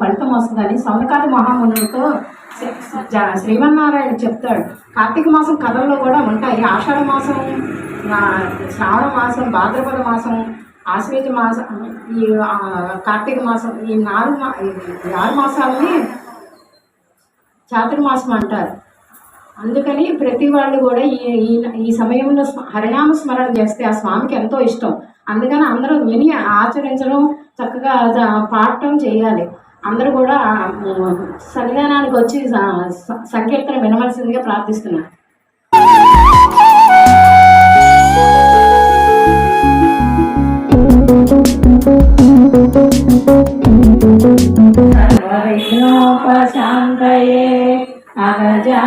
ఫలితం వస్తుందని సౌనకాది మహామునులతో శ్రీమన్నారాయణ చెప్తాడు. కార్తీక మాసం కథల్లో కూడా ఉంటాయి. ఆషాఢ మాసం శ్రావణ మాసం భాద్రపద మాసం ఆశ్వేజ మాసం ఈ కార్తీక మాసం ఈ నాలుగు మా ఈ ఆరు మాసాలని చాతుర్మాసం అంటారు. అందుకని ప్రతి వాళ్ళు కూడా ఈ ఈ ఈ సమయంలో హరినామ స్మరణ చేస్తే ఆ స్వామికి ఎంతో ఇష్టం. అందుకని అందరూ విని ఆచరించడం చక్కగా పాడటం చేయాలి. అందరూ కూడా సన్నిధానానికి వచ్చి సంకీర్తన వినవలసిందిగా ప్రార్థిస్తున్నారు సర్వవిఘ్నోపశాంతయే అగజా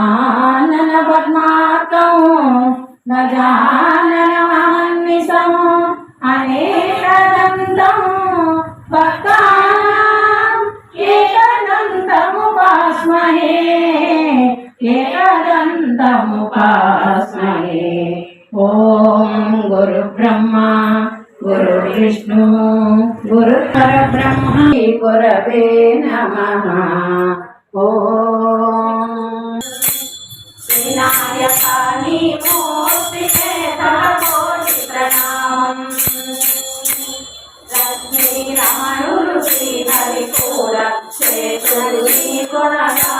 ఆనన పద్మార్కం గజాననమహన్నిసం అనేకదంతం ఏకదంతముపాస్మహే ఓం గురు బ్రహ్మ గురు విష్ణు గురు పరబ్రహ్మ గురవే నమ. ఓం. వినాయకాని మూర్తి కోటి ప్రణామం లక్ష్మీ రమణులు శ్రీహరి కూడా చేతులు కొనగా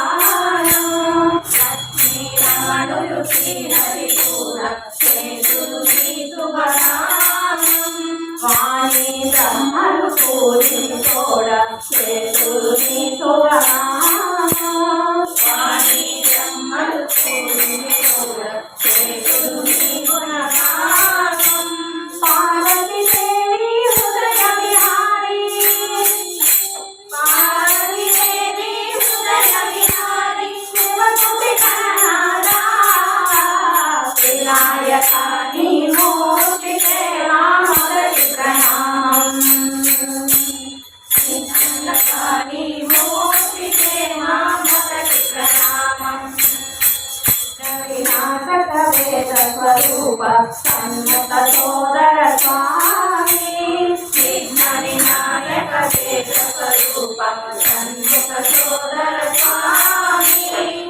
वेदस्वरूपं सन्मुखसोदर स्वामी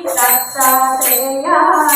दत्तात्रेयाय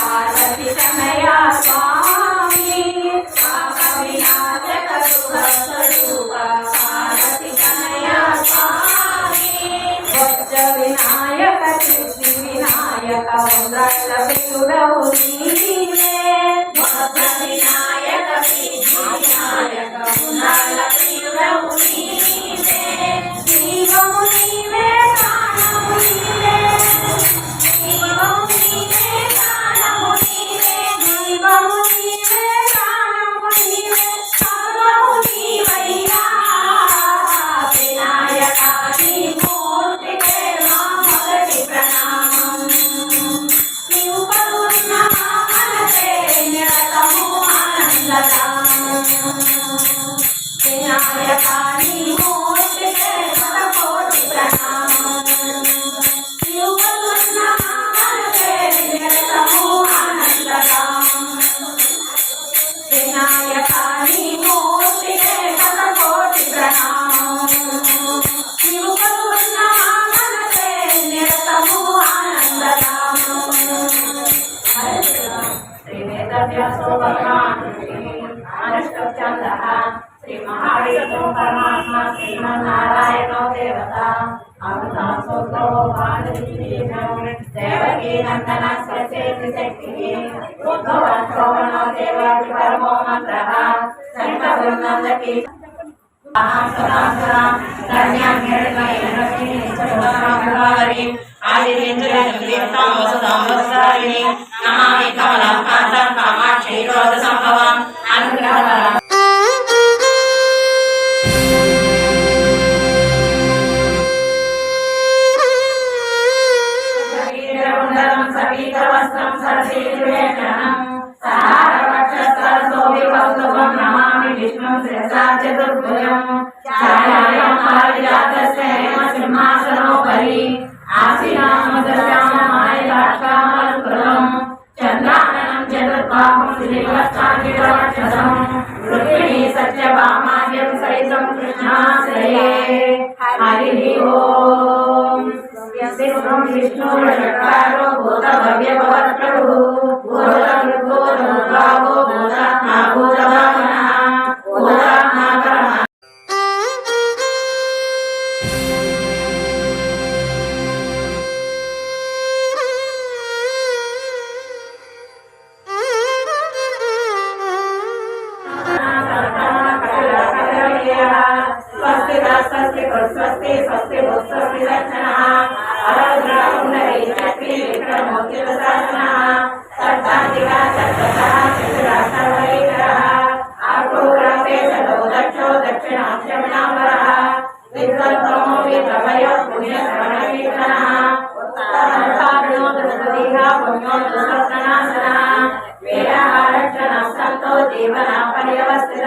स्वरूपया स्वामी पापविनाशक शुभस्वरूप पार्वती कनया स्वामी वज्र विनायक सिद्धि विनायक वज्र विरुडौनीले वज्र विनायक विनायक विनायक वज्र विनायक అనుష్ఠందః శ్రీ మహావిష్ణు పరమాత్మ శ్రీమన్నారాయణో దేవత అమృతాసోతో దేవకీ నందన స్వచేతి శక్తి దేవాది పరమో మంత్రః శంఖ శిరసా చతుర్భుజం ఛాయాయాం పారిజాతస్య హేమసింహాసనోపరి ఆసీనామదశామమాయదాక్షామలంకృతం చంద్రాననం చతుర్బాహుం శ్రీవత్సాంకితవక్షసం రుక్మిణీ సత్యభామాద్యం సైతం కృష్ణాశ్రయే. హరి ఓం. విష్ణుం విష్ణురకారో భూత భవ్య భవత్ప్రభు స్వస్తి స్వస్తి స్వస్తి దర్శన అరద్రాపునరి చక్రి విక్రమోద్యత శాసన సర్వాధిక చర్చత చతురాష్టవైకర ఆకూరపే సదో దక్షో దక్షిణాక్షమిణాంబర విద్వత్తమో విద్రవయ పుణ్య శ్రవణ పుణ్యో వేదారక్షణ సంతో జీవన పర్యవస్థిత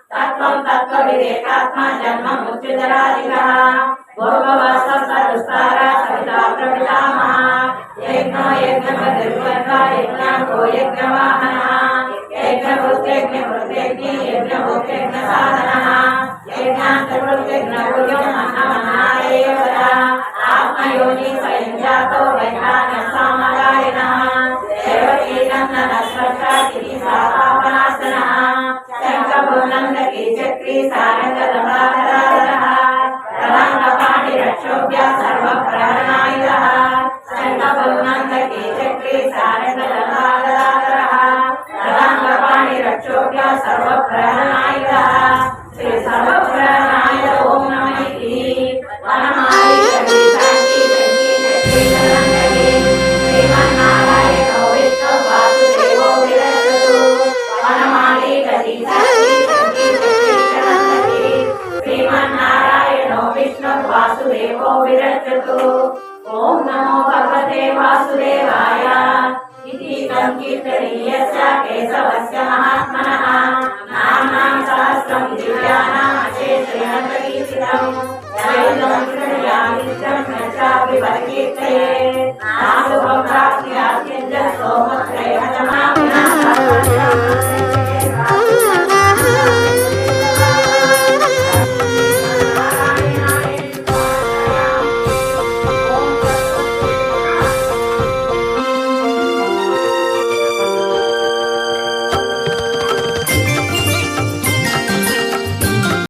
తత్వం తత్వ వివేకాత్మ జన్మ మృత్యుజరాధిక. భోగవాస సరుస్తార సవితా ప్రపితామహ యజ్ఞో యజ్ఞపతిర్వర్గ యజ్ఞో యజ్ఞవాహన. యజ్ఞభృత్యజ్ఞ భృత్యజ్ఞి యజ్ఞ భోక్యజ్ఞ సాధన యజ్ఞాంతృత్యజ్ఞ భుజం చక్రీ చక్రీ జనందకి శ్రీమన్నారాయణ విష్ణు వాసుదేవో